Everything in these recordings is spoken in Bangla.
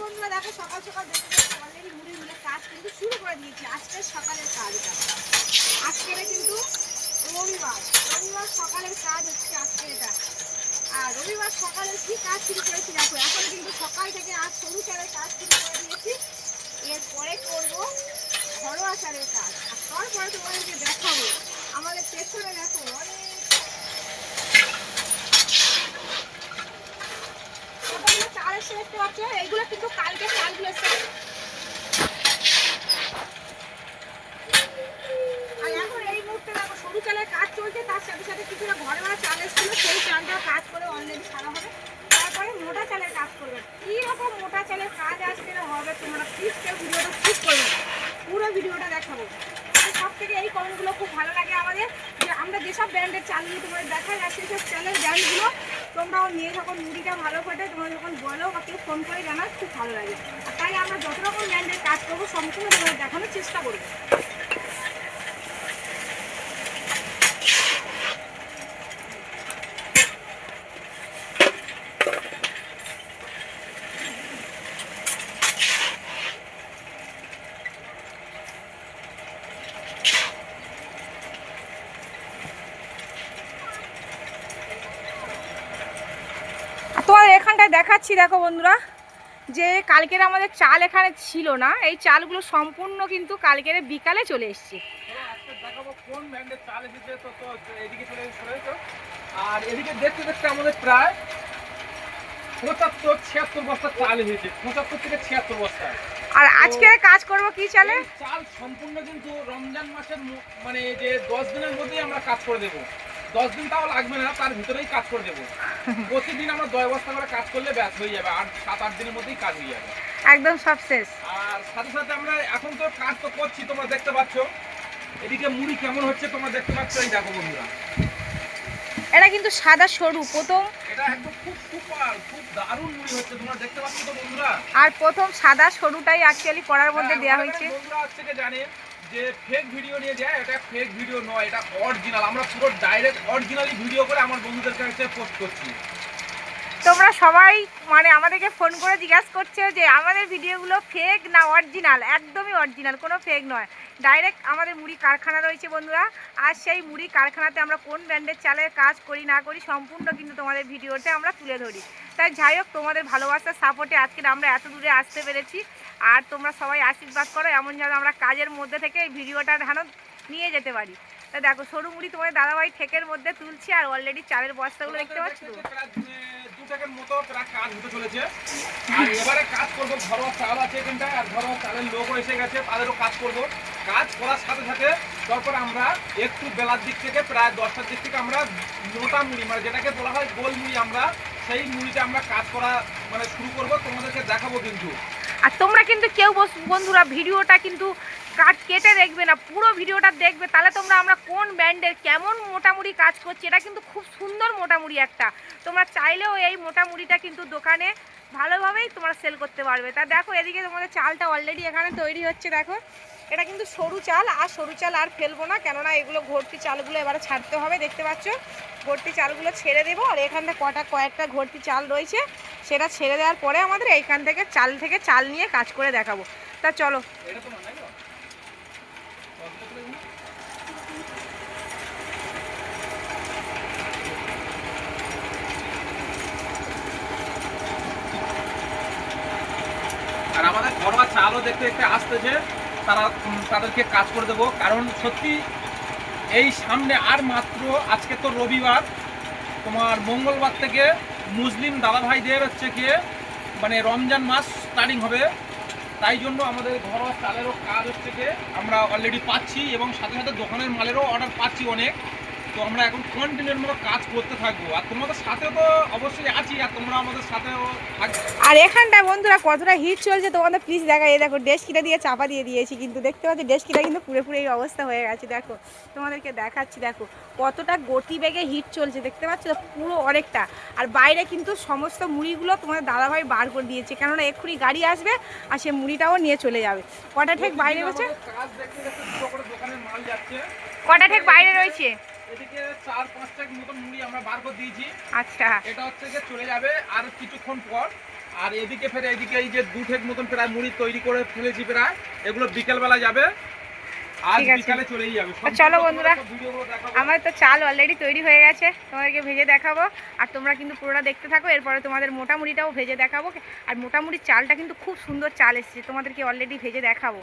বন্ধুরা দেখো, সকাল সকাল দেখতে অলরেডি মুড়ি মুড়ে কাজ কিন্তু শুরু করে দিয়েছি। আজকে সকালের কাজ এটা আজকে কিন্তু রবিবার। রবিবার সকালের কাজ হচ্ছে আজকে এটা। আর রবিবার সকালে কি কাজ শুরু করেছি দেখো, এখন কিন্তু সকাল থেকে আজ সরু চালের কাজ শুরু করে দিয়েছি। এরপরে করব ঘরোয়া চালের কাজ। আর তারপরে তোমাদেরকে দেখাবো। আমাদের পেছনে দেখো অনেক চাল এইগুলো কিন্তু কালকে চালগুলো এসছে। আর এখন এই মুহূর্তে দেখো, সরু চালের কাজ চলছে, তার সাথে সাথে কিছুটা ঘরে চাল এসেছিল। সেই চালটা কাজ করে অলরেডি সারা হবে। তারপরে মোটা চালের কাজ করবে। কি রকম মোটা চালের কাজ আজকে হবে তোমরা প্লিজ কেউ ভিডিওটা ঠিক করবে। পুরো ভিডিওটা দেখাবো। সব থেকে এই কমেন্টগুলো খুব ভালো লাগে আমাদের, যে আমরা যেসব ব্র্যান্ডের চালগুলো তোমাদের দেখা যাচ্ছে সেই চালের ব্র্যান্ডগুলো তোমরাও নিয়ে যখন মুড়িটা ভালো ফাটে তোমরা যখন বলো কেউ ফোন করে জানাও, খুব ভালো লাগে। তাই আমরা যত রকম ল্যান্ডের কাজ করব, সম্পূর্ণ দেখানোর চেষ্টা করব আর তোমাদের এখানটায় দেখাচ্ছি দেখো বন্ধুরা যে কালকের আমাদের চাল এখানে ছিল না এই চালগুলো সম্পূর্ণ কিন্তু কালকের বিকালে চলে এসছে। আর এদিকে দেখতে দেখতে আমাদের প্রায় পঁচাত্তর ছিয়াত্তর বস্তা চাল এসেছে পঁচাত্তর থেকে ছিয়াত্তর বস্তা। আর আজকে কাজ করব কি চালে? চাল সম্পূর্ণ কিন্তু রমজান মাসের মানে যে দশ দিনের মধ্যেই আমরা কাজ করে দেবো। দশ দিন তাও লাগবে না তার ভিতরেই কাজ করে দেবো। প্রতিদিন আমরা দশ বস্তা করে কাজ করলে ব্যাস হয়ে যাবে আর সাত আট দিনের মধ্যেই কাজ হয়ে যাবে। একদম সব শেষ। আর সাথে সাথে আমরা এখন তো কাজ তো করছি তোমরা দেখতে পাচ্ছ। এদিকে মুড়ি কেমন হচ্ছে তোমরা দেখতে পাচ্ছ এই দেখো বন্ধুরা। এটা কিন্তু সাদা সরু প্রথম। এটা একদম খুব সুপার খুব দারুণ মুড়ি হচ্ছে তোমরা দেখতে পাচ্ছ তো বন্ধুরা। আর প্রথম সাদা সরুটাই অ্যাকচুয়ালি করার মধ্যে হ্যাঁ, দেওয়া হয়েছে। বন্ধুরা জানে? যে ফেক ভিডিও নিয়ে যায়, এটা ফেক ভিডিও নয়, এটা অরিজিনাল আমরা পুরো ডাইরেক্ট অরিজিনালি ভিডিও করে আমার বন্ধুদের কাছে পোস্ট করছি। তোমরা সবাই মানে আমাদেরকে ফোন করে জিজ্ঞাসা করছে যে, আমাদের ভিডিওগুলো ফেক না অরিজিনাল একদমই অরিজিনাল কোনো ফেক নয়। ডাইরেক্ট আমাদের মুড়ি কারখানা রয়েছে বন্ধুরা। আর সেই মুড়ি কারখানাতে আমরা কোন ব্র্যান্ডের চালের কাজ করি, না করি, সম্পূর্ণ কিন্তু তোমাদের ভিডিওতে আমরা তুলে ধরি। তাই যাই হোক, তোমাদের ভালোবাসার সাপোর্টে আজকে আমরা এত দূরে আসতে পেরেছি। আর তোমরা সবাই আশীর্বাদ করো এমন যেন আমরা কাজের মধ্যে থেকে এই ভিডিওটা যেন নিয়ে যেতে পারি। তা দেখো সরু মুড়ি তোমাদের দাদাভাই ঠেকের মধ্যে তুলছি আর অলরেডি চালের বস্তাগুলো দেখতে পাচ্ছ তো? মতো প্রায় কাজ হতে চলেছে। আর এবারে কাজ করব ঘরোয়া চাল আছে এখানটায় আর ঘরোয়া চালের লোকও এসে গেছে তাদেরও কাজ করব। কাজ করার সাথে সাথে তারপর আমরা একটু বেলার দিক থেকে প্রায় দশটার দিক থেকে আমরা মোটা মুড়ি মানে যেটাকে বলা হয় গোল মুড়ি আমরা সেই মুড়িটা আমরা কাজ করা মানে শুরু করব। তোমাদেরকে দেখাবো কিন্তু। আর তোমরা কিন্তু কেউ বস- বন্ধুরা ভিডিওটা কিন্তু কাট, কেটে দেখবে না, পুরো ভিডিওটা দেখবে। তাহলে তোমরা, আমরা কোন ব্র্যান্ডের কেমন মোটামুটি কাজ করছি, এটা কিন্তু খুব সুন্দর মোটামুটি একটা। তোমরা চাইলেও এই মোটামুটিটা কিন্তু দোকানে ভালোভাবেই তোমরা সেল করতে পারবে। তা দেখো, এদিকে তোমাদের চালটা অলরেডি এখানে তৈরি হচ্ছে, দেখো। এটা কিন্তু সরু চাল, আর সরু চাল আর ফেলব না, কেননা এগুলো ঘরটি চালগুলো এবারে ছাড়তে হবে, দেখতে পাচ্ছ? ঘরটি চালগুলো ছেড়ে দেবো, আর এখানটা কটা, কয়েকটা ঘরটি চাল রয়েছে, সেটা ছেড়ে দেওয়ার পরে আমাদের এইখান থেকে চাল থেকে চাল নিয়ে কাজ করে দেখাবো। তা চলো। আর আমাদের ঘরোয়া চালও দেখতে দেখতে আসতেছে। তারা তাদেরকে কাজ করে দেবো। কারণ সত্যি এই সামনে আর মাত্র আজকে তো রবিবার। তোমার মঙ্গলবার থেকে মুসলিম দাদা ভাইদের হচ্ছে গিয়ে মানে রমজান মাস স্টার্টিং হবে। তাই জন্য আমাদের ঘরোয়া চালেরও কাজ হচ্ছে গিয়ে আমরা অলরেডি পাচ্ছি এবং সাথে সাথে দোকানের মালেরও অর্ডার পাচ্ছি অনেক। তো আমরা এখন কন্টিনিউর মতো কাজ করতে থাকব। আর তোমাদের সাথে তো অবশ্যই আছি আর এখানটা বন্ধুরা কতটা হিট চলছে তোমাদের প্লিজ দেখা এই দেখো ডেস্কিটা দিয়ে চাপা দিয়ে দিয়েছি কিন্তু দেখতে পাচ্ছি ডেস্কিটা কিন্তু পুরো পুরো এই অবস্থা হয়ে গেছে। দেখো তোমাদেরকে দেখাচ্ছি দেখো কতটা গতি বেগে হিট চলছে দেখতে পাচ্ছ? পুরো অনেকটা। আর বাইরে কিন্তু সমস্ত মুড়িগুলো তোমাদের দাদাভাই বার করে দিয়েছে কেননা এক্ষুনি গাড়ি আসবে আর সে মুড়িটাও নিয়ে চলে যাবে। কটা ঠিক বাইরে রয়েছে? কটা ঠিক বাইরে রয়েছে? এদিকে চার পাঁচটা মুড়ি আমরা বার করে দিয়েছি। আচ্ছা। এটা হচ্ছে যে চলে যাবে আর কিছুক্ষণ পর। আর এদিকে ফের এদিকে এই যে দু ঠেক মতন প্রায় মুড়ি তৈরি করে ফেলেছি প্রায় এগুলো বিকেলবেলা যাবে। ঠিক আছে। চলো বন্ধুরা, আমার তো চাল অলরেডি তৈরি হয়ে গেছে তোমাদেরকে ভেজে দেখাবো। আর তোমরা কিন্তু পুরোটা দেখতে থাকো এরপরে তোমাদের মোটামুড়িটাও ভেজে দেখাবো। আর মোটামুড়ি চালটা কিন্তু খুব সুন্দর চাল এসেছে তোমাদেরকে অলরেডি ভেজে দেখাবো।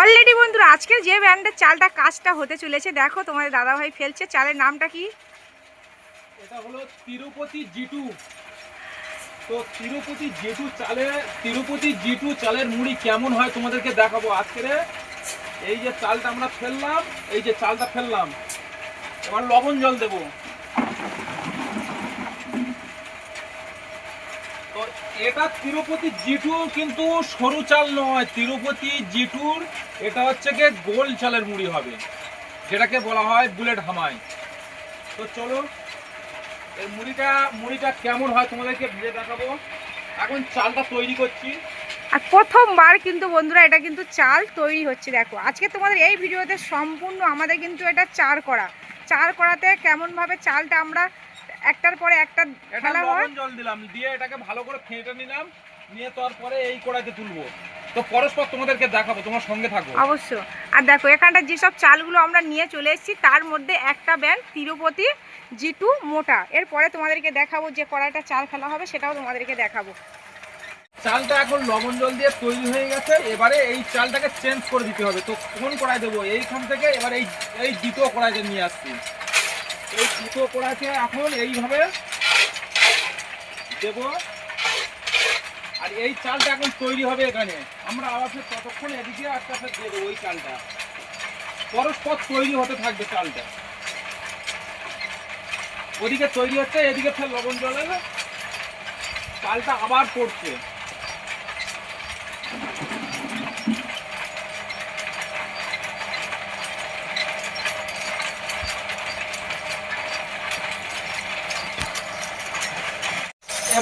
অলরেডি বন্ধুরা আজকে যে ব্র্যান্ডের চালটা কাজটা হতে চলেছে, দেখো তোমাদের দাদাভাই ফেলছে, চালের নামটা কি? এটা হলো তিরুপতি জিটু। তো তিরুপতি জিটু চালে, তিরুপতি জিটু চালের মুড়ি কেমন হয় তোমাদেরকে দেখাবো আজকে এই যে চালটা আমরা ফেললাম, এই যে চালটা ফেললাম। এবার লবণ জল দেবো তো এটা তিরুপতি জিটু কিন্তু সরু চাল নয়, তিরুপতি জিটুর, এটা হচ্ছে গিয়ে গোল চালের মুড়ি হবে, যেটাকে বলা হয় বুলেট হামাই। তো চলো, এই মুড়িটা মুড়িটা কেমন হয় তোমাদেরকে ভেজে দেখাবো। এখন চালটা তৈরি করছি। আর প্রথমবার কিন্তু বন্ধুরা এটা কিন্তু চাল তৈরি হচ্ছে, দেখো। আজকে তোমাদের এই ভিডিওতে সম্পূর্ণ আমাদের কিন্তু এটা চার করা। চার করাতে কেমনভাবে চালটা আমরা একটার পরে একটা ফেলা হয়। লবণ জল দিলাম দিয়ে এটাকে ভালো করে ফেটে নিলাম নিয়ে তারপরে এই কড়াইতে তুলবো। তো পরস্পর তোমাদেরকে দেখাবো তোমার সঙ্গে থাকব। অবশ্য। আর দেখো এখানটা যেসব চালগুলো আমরা নিয়ে চলে এসেছি তার মধ্যে একটা ব্যান্ড তিরুপতি জিটু মোটা। এরপরে তোমাদেরকে দেখাবো যে কড়াইটা চাল ফেলা হবে সেটাও তোমাদেরকে দেখাবো। চালটা এখন লবণ জল দিয়ে তৈরি হয়ে গেছে এবারে এই চালটাকে চেঞ্জ করে দিতে হবে। তো কোন কড়াই দেবো? এইখান থেকে এবার এই এই দ্বিতীয় কড়াইতে নিয়ে আসছি। এই দ্বিতীয় কড়াইতে এখন এইভাবে দেব। আর এই চালটা এখন তৈরি হবে এখানে। আমরা আবার ততক্ষণ এদিকে একটা ফের দিয়ে দেবো ওই চালটা। পরস্পর তৈরি হতে থাকবে চালটা। ওদিকে তৈরি হচ্ছে, এদিকে ফের লবণ জলে চালটা আবার পড়ছে।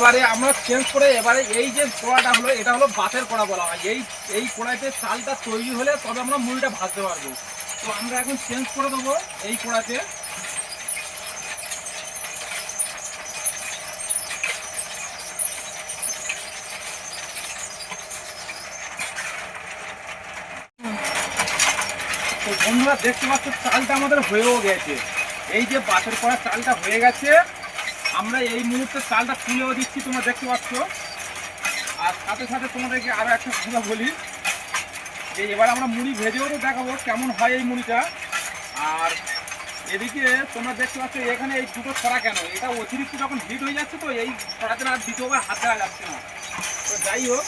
এবারে আমরা চেঞ্জ করে এবারে এই যে কড়াটা হলো, এটা হলো বাতের কড়া বলা হয়। এই এই কড়াইতে চালটা তৈরি হলে তবে আমরা মুড়িটা ভাজতে পারব। তো আমরা এখন চেঞ্জ করে দেবো এই কড়াতে তো বন্ধুরা, দেখতে পাচ্ছ, চালটা আমাদের হয়েও গেছে। এই যে বাতের করা চালটা হয়ে গেছে। আমরা এই মুহূর্তে চালটা তুলেও দিচ্ছি, তোমরা দেখতে পাচ্ছ। আর সাথে সাথে তোমাদেরকে আরও একটা কথা বলি, যে এবার আমরা মুড়ি ভেজেও তো দেখাবো কেমন হয় এই মুড়িটা। আর এদিকে তোমরা দেখতে পাচ্ছ, এখানে এই দুটো ছড়া কেন? এটা অতিরিক্ত যখন হিট হয়ে যাচ্ছে তো, এই ছড়াতে আর দ্বিতীয়বার হাত দেওয়া যাচ্ছে না। তো যাই হোক,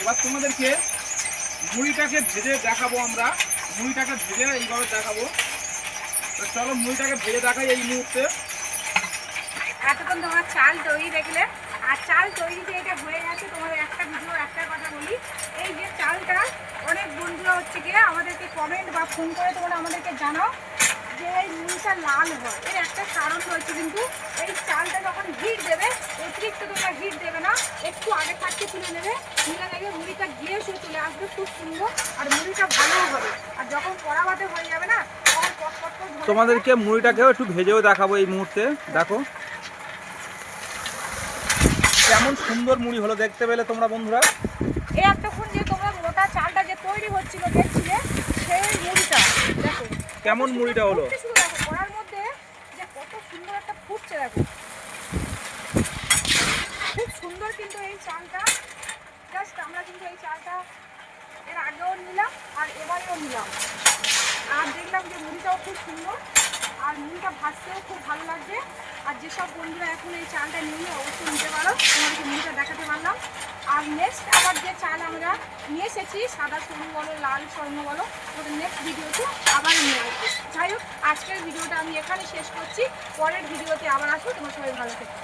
এবার তোমাদেরকে মুড়িটাকে ভেজে দেখাবো আমরা। মুড়িটাকে ভেজে এইভাবে দেখাবো। তো চলো মুড়িটাকে ভেজে দেখাই এই মুহূর্তে। এতক্ষণ তোমার চাল তৈরি দেখলে? আর চাল তৈরি যে এটা হয়ে গেছে তোমাদের একটা ভিডিও একটা কথা বলি। এই যে চালটা অনেক বন্ধুরা হচ্ছে গিয়ে আমাদেরকে কমেন্ট বা ফোন করে তোমরা আমাদেরকে জানাও যে এই মুড়িটা লাল হয়। এর একটা কারণ হচ্ছে কিন্তু এই চালটা যখন হিট দেবে অতিরিক্ত তোমরা হিট দেবে না একটু আগে থাকতে তুলে নেবে তুলে নেবে মুড়িটা গিয়ে সে চলে আসবে খুব সুন্দর আর মুড়িটা ভালোও হবে। আর যখন কড়া ভাতে হয়ে যাবে না তখন তোমাদেরকে মুড়িটাকেও একটু ভেজেও দেখাবো এই মুহূর্তে। দেখো। কেমন সুন্দর মুড়ি হলো দেখতে পেলে তোমরা বন্ধুরা? এই এতক্ষণ যে তোমরা মোটা চালটা যে তৈরি হচ্ছিল দেখছিলে সেই মুড়িটা দেখো। কেমন মুড়িটা হলো? কড়ার মধ্যে যে কত সুন্দর একটা ফুটছে দেখো। খুব সুন্দর কিন্তু এই চালটা। জাস্ট আমরা কিন্তু এই চালটা এর আগেও নিলাম আর এবারেও নিলাম। আর দেখলাম যে মুড়িটাও খুব সুন্দর। আর নুনটা ভাজতেও খুব ভালো লাগবে। আর যেসব বন্ধুরা এখন এই চালটা নিয়ে অবশ্যই নিতে পারো, তোমাদেরকে নুনটা দেখাতে পারলাম। আর নেক্সট আবার যে চাল আমরা নিয়ে এসেছি, সাদা স্বর্ণ বলো, লাল স্বর্ণ বলো ওদের নেক্সট ভিডিওতে আবার নিয়ে আসব। যাই হোক, আজকের ভিডিওটা আমি এখানে শেষ করছি। পরের ভিডিওতে আবার আসব, তোমার সবাই ভালো থেকো।